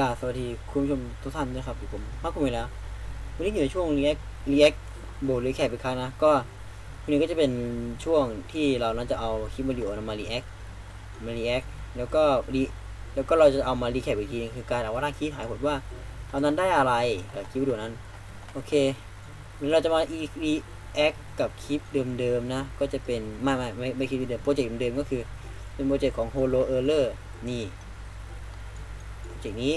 กาสวัสดีคุณผู้ชมทุกท่านด้วยครับอยู่ผมมากกว่าอีกแล้ว วันนี้อยู่ในช่วง react react โบรีแคปอีกครั้งนะ ก็วันนี้ก็จะเป็นช่วงที่เรานั้นจะเอาคลิปวิดีโอมา react มา react แล้วก็ re แล้วก็เราจะเอามา recap อีกทีนึงคือการเอาว่าหน้าคีย์ถ่ายผลว่าตอนนั้นได้อะไรกับคลิปวิดีโอนั้น โอเควันนี้เราจะมา e- react กับคลิปเดิมๆนะ ก็จะเป็นไม่ไม่ไม่ไม่คลิปเดิมโปรเจกต์เดิมๆก็คือเป็นโปรเจกต์ของ Holo Error นี่ เจกต์นี้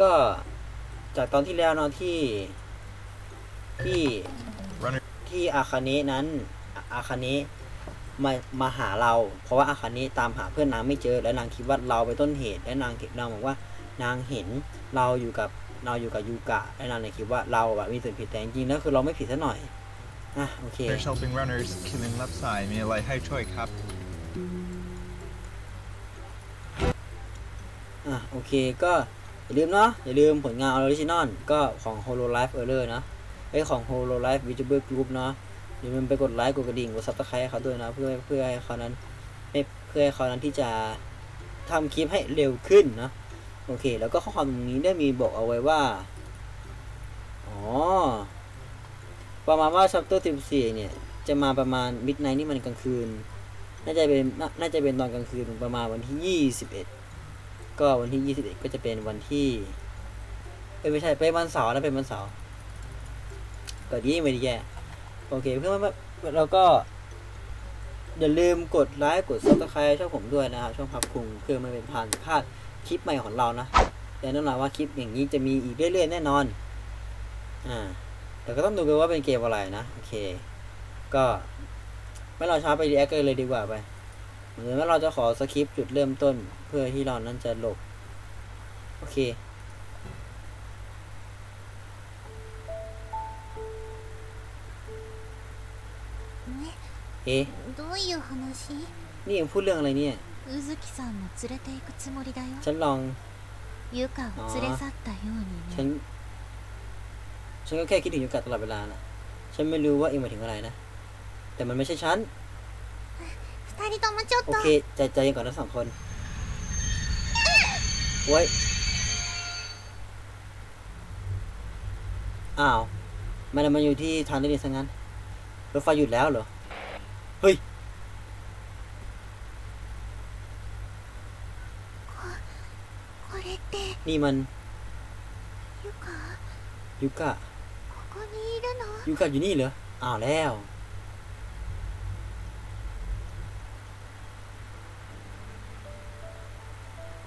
ก็จากตอนที่แล้วเนาะที่ที่ที่อาคาเนะนั้นอาคาเนะมามาหาเรา เพราะว่าอาคาเนะตามหาเพื่อนนางไม่เจอ และนางคิดว่าเราเป็นต้นเหตุ และนางนางบอกว่านางเห็นเราอยู่กับเราอยู่กับยูกะและนางเลยคิดว่าเราแบบมีส่วนผิดแต่จริงๆแล้วคือเราไม่ผิดซะหน่อยอะโอเค There's helping runners killing left side มีอะไรให้ช่วยครับ อะโอเคก็อย่าลืมเนาะอย่าลืมผลงานออริจินอลก็ของ Hololive Error นะไอของ Hololive Visible Group เนาะอย่าลืมไปกดไลค์กดกระดิ่งกด Subscribe ให้เขาด้วยนะเพื่อเพื่อให้เขานั้นเพื่อให้เขานั้นที่จะทำคลิปให้เร็วขึ้นนะโอเค แล้วก็ข้อความตรงนี้ได้มีบอกเอาไว้ว่าอ๋อประมาณว่า chapter 14เนี่ย จะมาประมาณ midnight นี่มันกลางคืน น่าจะเป็น น่าน่าจะเป็นตอนกลางคืนประมาณวันที่ 21 ก็วันที่ 21 ก็จะเป็นวันที่เอ้ยไม่ใช่เป็นวันเสาร์นะเป็นวันเสาร์ก็ดีไม่ได้แย่โอเคเพื่อนๆเราก็ อย่าลืมกดไลค์กดซับสไครต์ช่องผมด้วยนะครับช่องพับคุงเพื่อไม่เป็นพลาดพลาดคลิปใหม่ของเรานะแต่แน่นอนว่าคลิปอย่างนี้จะมีอีกเรื่อยๆแน่นอน อ่า แต่ก็ต้องดูกันว่าเป็นเกมอะไรนะ โอเค ก็ไม่รอช้าไปรีแอคกันเลยดีกว่าไป เหมือนว่าเราจะขอสคริปต์จุดเริ่มต้นเพื่อที่เรานั้นจะหลบ โอเค เอ๊ะ どういう話 นี่เองพูดเรื่องอะไรเนี่ย 宇月さんも連れて行くつもりだよ ฉันลอง ユカを連れ去ったように ฉัน ね ฉันก็แค่คิดถึงยูกะตลอดเวลานะฉันไม่รู้ว่าเองหมายถึงอะไรนะ แต่มันไม่ใช่ฉัน 二人ともちょっ โอ と เค ใจใจเย็นก่อนทั้งสองคนโว้ย อ้าว มันมันอยู่ที่ทางเดินซะงั้น รถไฟหยุดแล้วเหรอ เฮ้ย これって นี่มัน ユカ ยูกะ ここにいるの ยูกะอยู่นี่เหรอ อ้าวแล้ว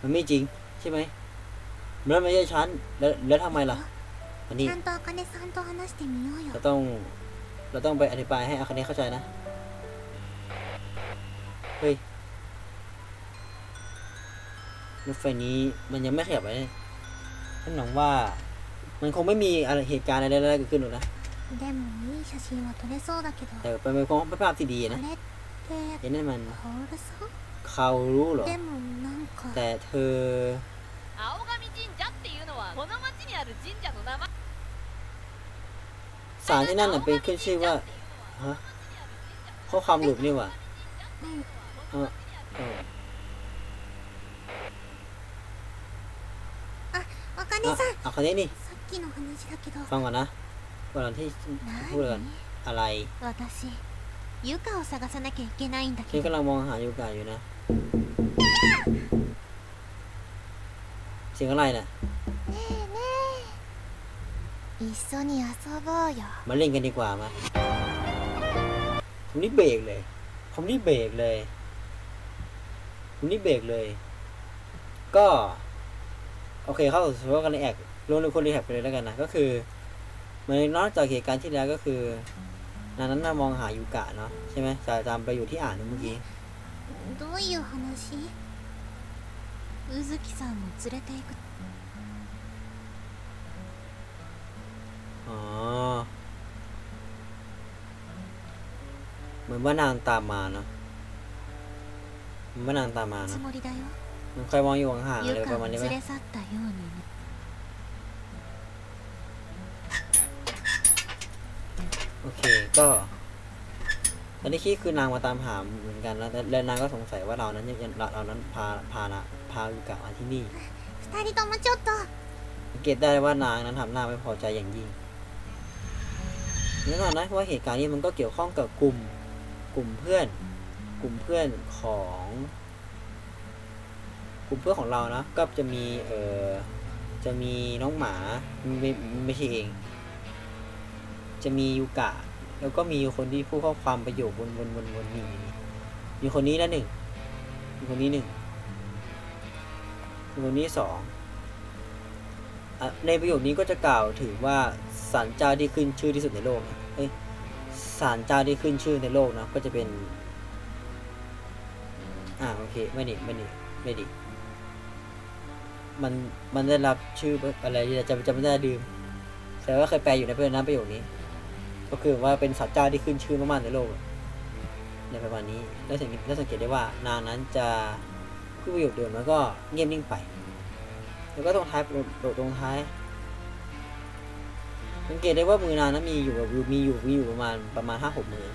มันไม่จริงใช่ไหมมันไม่ใช่ฉันแล้วแล้วทำไมล่ะวันนี้เราต้อง เราต้องไปอธิบายให้อาคเนะเข้าใจนะ เฮ้ยรถไฟนี้มันยังไม่ขยับไปท่านหวังว่า มันคงไม่มีอะไรเหตุการณ์อะไรๆเกิดขึ้นหรอกนะแต่เป็นความเป็นภาพที่ดีนะเห็นนั่มัน เขารู้เหรอ でもなんか แต่เธอ 青神神社っていうのはこの町にある神社の名前 สารที่นั่นน่ะเป็นขึ้นชื่อว่า ฮะ ข้อความหลุดนี่หว่า うん เออเออ アカネ อ่ะ さん อาคาเนะนี่ さっきの話だけど ฟังก่อนนะก่อนที่พูดกัน 何 อะไร 私ユカを探さなきゃいけないんだ ฉั け น ど กำลังมองหายูกะอยู่นะ เสียงอะไรน่ะมาเล่นกันดีกว่ามาผมนี่เบรกเลย ผมนี่เบรกเลย ผมนี่เบรกเลย ก็ โอเคเข้าสู่ว่ากันในแอกรวมคนรีแอบไปเลยแล้วกันนะ ก็คือมันนอกจากเหตุการณ์ที่แล้วก็คือ นั้นนั้นมองหายูกะเนาะใช่ไหมจะตามไปอยู่ที่อ่านเมื่อกี้ どういう話宇月さんも連れて行く อ๋อ เหมือนว่านางตามมาเนาะเหมือนว่านางตามมา つ เนาะ もりだよ มันคอยมองอยู่ห่างๆ ユ อะไรป カ ระ を มาณนี้ 連 ไหม れ去ったようにね โอเค ก็ ตอนนี้คิดคือนางมาตามหาเหมือนกันแล้วและและนางก็สงสัยว่าเรานั้นยังเราเรานั้นพาพานะพาลูกะมาที่นี่ 二 人ともちょっと สังเกตได้ว่านางนั้นทำหน้าไม่พอใจอย่างยิ่งแน่นอนนะว่าเหตุการณ์นี้มันก็เกี่ยวข้องกับกลุ่ม กลุ่มเพื่อน กลุ่มเพื่อนของ กลุ่มเพื่อนของเรานะ ก็จะมี เอ่อ จะมีน้องหมาไม่ไม่ใช่เอง จะมียูกะ แล้วก็มีคนที่พูดข้อความประโยควนวนวนวนมีมีคนนี้นะหนึ่งมีคนนี้หนึ่งมีคนนี้สองในประโยคนี้ก็จะกล่าวถึงว่าศาลเจ้าที่ขึ้นชื่อที่สุดในโลกนะเอ้ยศาลเจ้าที่ขึ้นชื่อในโลกนะก็จะเป็น อ่าโอเคไม่ดิไม่ดิไม่ดิมันมันได้รับชื่ออะไรจะจะไม่ได้ดื่มแต่ว่าเคยแปลอยู่ในประโยคนั้นประโยคนี้ ก็คือว่าเป็นสัตว์เจ้าที่ขึ้นชื่อมากๆในโลกในประมาณนี้แล้วสังเกตแล้วสังเกตได้ว่านางนั้นจะผู้ประโยชเดิมแล้วก็เงียบนิ่งไป แล้วก็ตรงท้ายโดดตรงท้าย สังเกตได้ว่ามือนางนั้นมีอยู่กับมีอยู่มีอยู่ประมาณประมาณห้าหกมือ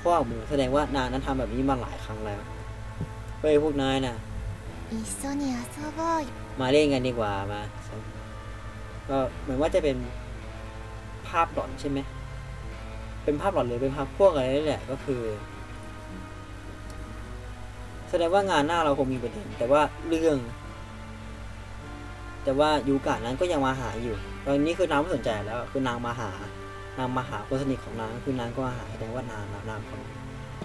ข้อมือแสดงว่านางนั้นทำแบบนี้มาหลายครั้งแล้วเฮ้ยพวกนายนะมาเล่นกันดีกว่ามาก็เหมือนว่าจะเป็นภาพหลอนใช่ไหม เป็นภาพหลอนหรือเป็นภาพพวกอะไรนี่แหละก็คือ แสดงว่างานหน้าเราคงมีประเด็นแต่ว่าเรื่อง แต่ว่ายูกะนั้นก็ยังมาหาอยู่ ตอนนี้คือนางไม่สนใจแล้ว คือนางมาหา นางมาหาคนสนิทของนางคือนางก็มาหาแสดงว่านางนางคน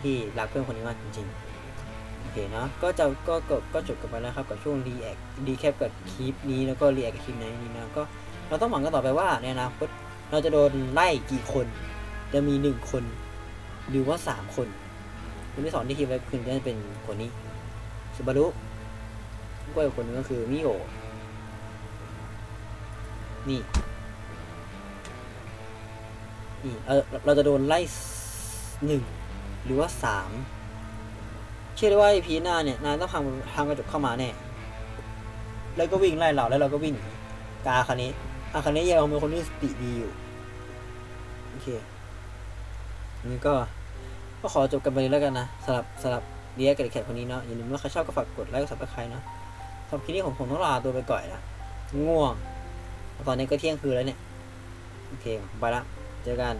ที่รักเพื่อนคนนี้มากจริงๆโอเคเนาะก็จะก็ก็ก็จบกันไปแล้วครับกับช่วงรีแอครีแคปกับคลิปนี้แล้วก็รีแอคกับคลิปนี้นะก็เราต้องหวังกันต่อไปว่าในอนาคตเราจะโดนไล่กี่คน จะมีหนึ่งคน หรือว่าสามคนคนที่สองที่คิดไว้คือจะเป็นคนนี้สุบารุก็อีกคนนึงก็คือมิโอนี่ นี่ เออ เราจะโดนไล่หนึ่งหรือว่าสามเชื่อได้ว่าไอพีหน้าเนี่ย นายต้องทำทำกระจกเข้ามาแน่ แล้วก็วิ่งไล่เราแล้วเราก็วิ่งกาคันนี้อาคันนี้ยังเป็นคนที่สติดีอยู่ โอเค อันนี้ก็ก็ขอจบกันไปเลยแล้วกันนะสำหรับสำหรับเดียกับแขกคนนี้เนาะอย่าลืมว่าใครชอบก็ฝากกดไลค์กดซับสไครต์เนาะสำหรับคลิปนี้ผมผมต้องลาตัวไปก่อนนะง่วง ตอนนี้ก็เที่ยงคืนแล้วเนี่ย โอเค ไปละ เจอกัน